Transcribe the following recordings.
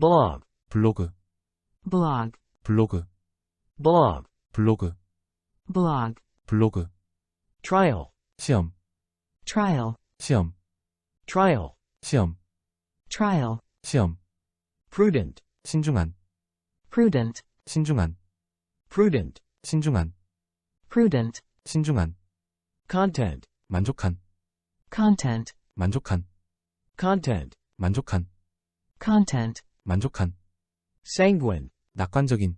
blog, 블로그, blog, 블로그, blog, 블로그, blog, 블로그, trial, 시험, trial, 시험, trial, 시험, trial, 시험, prudent, 신중한, prudent, 신중한, prudent, 신중한, prudent, 신중한, content, 만족한, content, 만족한, content, 만족한, content, 만족한, sanguine, 낙관적인,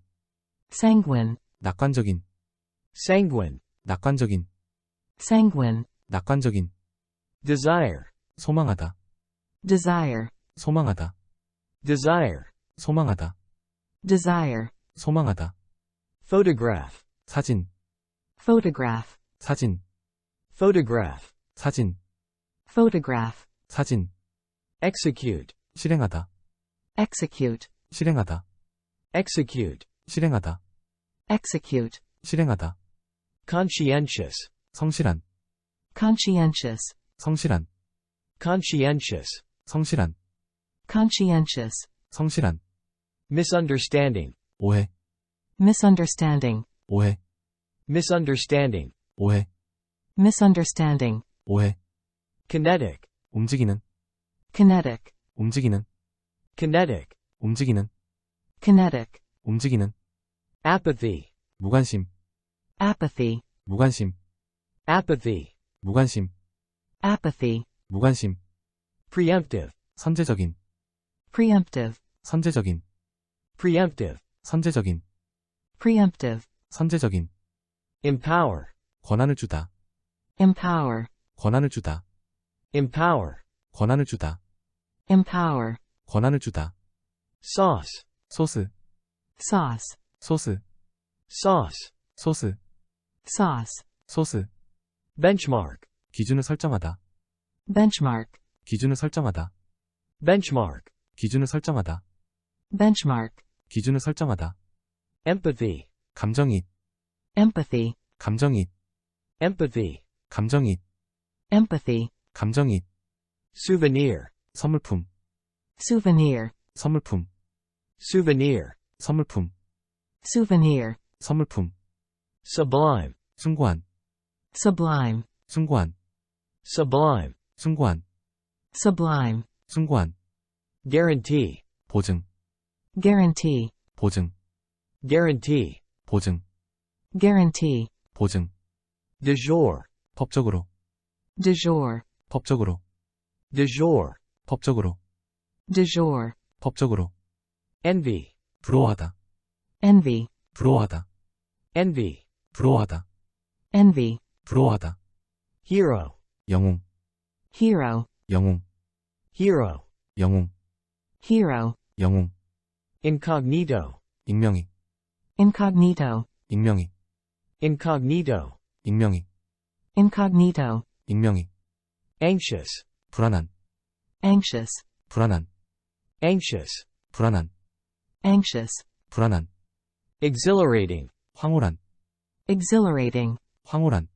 sanguine, 낙관적인, sanguine, 낙관적인, sanguine, 낙관적인, desire, 소망하다, desire, 소망하다, desire, 소망하다, desire, 소망하다, photograph, 사진, photograph, 사진, photograph, 사진, photograph, 사진, execute, 실행하다, execute, 실행하다, execute, 실행하다, execute, 실행하다, conscientious, 성실한, conscientious, 성실한, conscientious, 성실한, conscientious, 성실한, misunderstanding, 오해, misunderstanding, 오해, misunderstanding, 오해, misunderstanding, 오해, kinetic, 움직이는, kinetic, 움직이는, Kinetic, 움직이는, kinetic, 움직이는, apathy, 무관심, apathy, 무관심, apathy, 무관심, apathy, 무관심, preemptive, 선제적인, preemptive, 선제적인, preemptive, 선제적인, preemptive, 선제적인, empower, 권한을 주다, empower, 권한을 주다, empower, 권한을 주다, empower, 권한을 주다, sauce, 소스, sauce, 소스, sauce, 소스, sauce, 소스, benchmark, 기준을 설정하다, benchmark, 기준을 설정하다, benchmark, 기준을 설정하다, benchmark, 기준을 설정하다, empathy, 감정이입, empathy, 감정이입, empathy, 감정이입, empathy, 감정이입, souvenir, 선물품, souvenir, 선물품, souvenir, 선물품, souvenir, 선물품, sublime, 숭고한, sublime, 숭고한, sublime, 숭고한, sublime, 숭고한, guarantee, 보증, guarantee, 보증, guarantee, 보증, guarantee, 보증, de jour, 법적으로, de jour, 법적으로, de jour, 법적으로, de jour, 법적으로, envy, 부러워하다, envy, 부러워하다, envy, 부러워하다, envy, 부러워하다, hero, 영웅, hero, 영웅, hero, 영웅, hero, 영웅, incognito, 익명이, incognito, 익명이, incognito, 익명이, incognito, 익명이, anxious, 불안한, anxious, 불안한, anxious, 불안한, anxious, 불안한, exhilarating, 황홀한, exhilarating, 황홀한,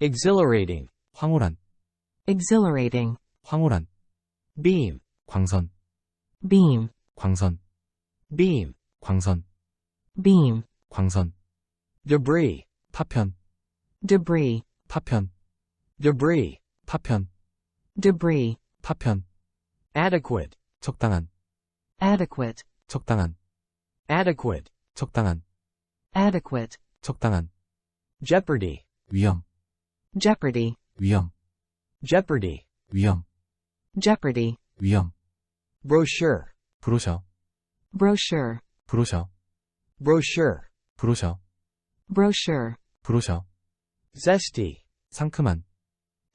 exhilarating, 황홀한, exhilarating, 황홀한, beam, 광선, beam, 광선, beam, 광선, beam, 광선, debris, 파편, debris, 파편, debris, 파편, debris, 파편, adequate, 적당한, adequate, 적당한, adequate, 적당한, adequate, 적당한, jeopardy, 위험, jeopardy, 위험, jeopardy, 위험, jeopardy, 위험, brochure, 브로셔, brochure, 브로셔, brochure, 브로셔, brochure, 브로셔, zesty, 상큼한,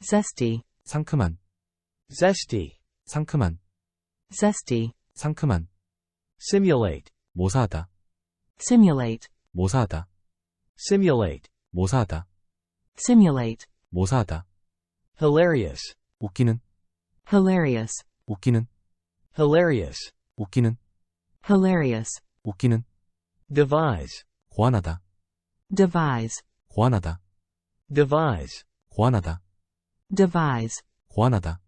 zesty, 상큼한, zesty, 상큼한, zesty, 상큼한, simulate, 모사하다, simulate, 모사하다, simulate, 모사하다, simulate, 모사하다, hilarious, 웃기는, hilarious, 웃기는, hilarious, 웃기는, hilarious, 웃기는, devise, 고안하다, devise, 고안하다, devise, 고안하다, devise, 고안하다,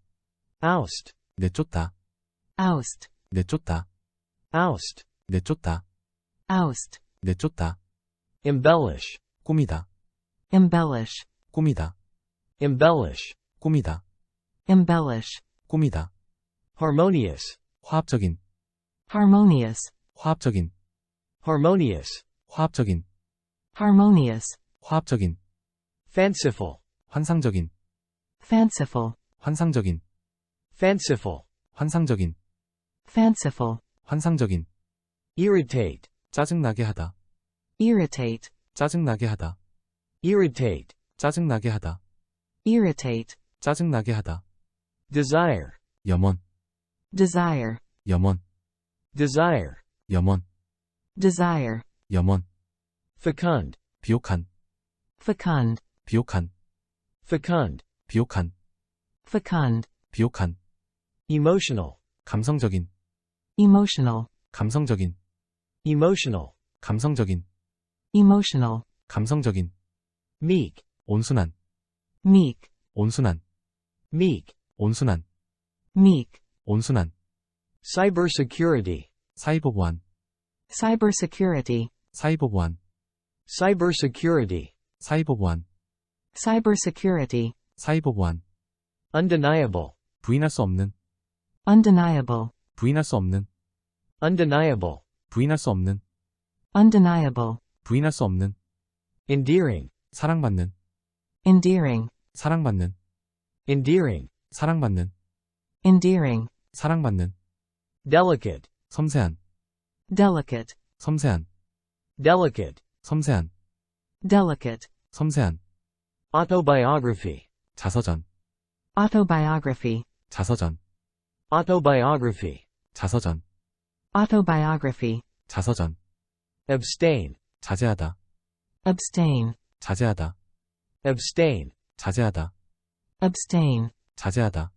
oust, 내쫓다, oust, 내쫓다, oust, 내쫓다, oust, 내쫓다, embellish, 꾸미다, embellish, 꾸미다, embellish, 꾸미다, embellish, 꾸미다, harmonious, 화합적인, harmonious, 화합적인, harmonious, 화합적인, harmonious, 화합적인, fanciful, 환상적인, fanciful, 환상적인, fanciful, 환상적인, fanciful, 환상적인, irritate, 짜증나게 하다, irritate, 짜증나게 하다, irritate, 짜증나게 하다, irritate, 짜증나게 하다, desire, 염원, desire, 염원, desire, 염원, desire, 염원, fecund, 비옥한, fecund, 비옥한, fecund, 비옥한, fecund, 비옥한, emotional, 감성적인, emotional, 감성적인, emotional, 감성적인, emotional, 감성적인, meek, 온순한, meek, 온순한, meek, 온순한, meek, 온순한, cybersecurity, 사이버 보안, cybersecurity, 사이버 보안, cybersecurity, 사이버 보안, cybersecurity, 사이버 보안, undeniable, 부인할 수 없는, undeniable, 부인할 수 없는, undeniable, 부인할 수 없는, undeniable, 부인할 수 없는, endearing, 사랑받는, endearing, 사랑받는, endearing, 사랑받는, endearing, 사랑받는, delicate, 섬세한, delicate, 섬세한, delicate, 섬세한, delicate, 섬세한, autobiography, 자서전, autobiography, 자서전, Autobiography, 자서전, autobiography, 자서전, abstain, 자제하다, abstain, 자제하다, abstain, 자제하다, abstain, 자제하다,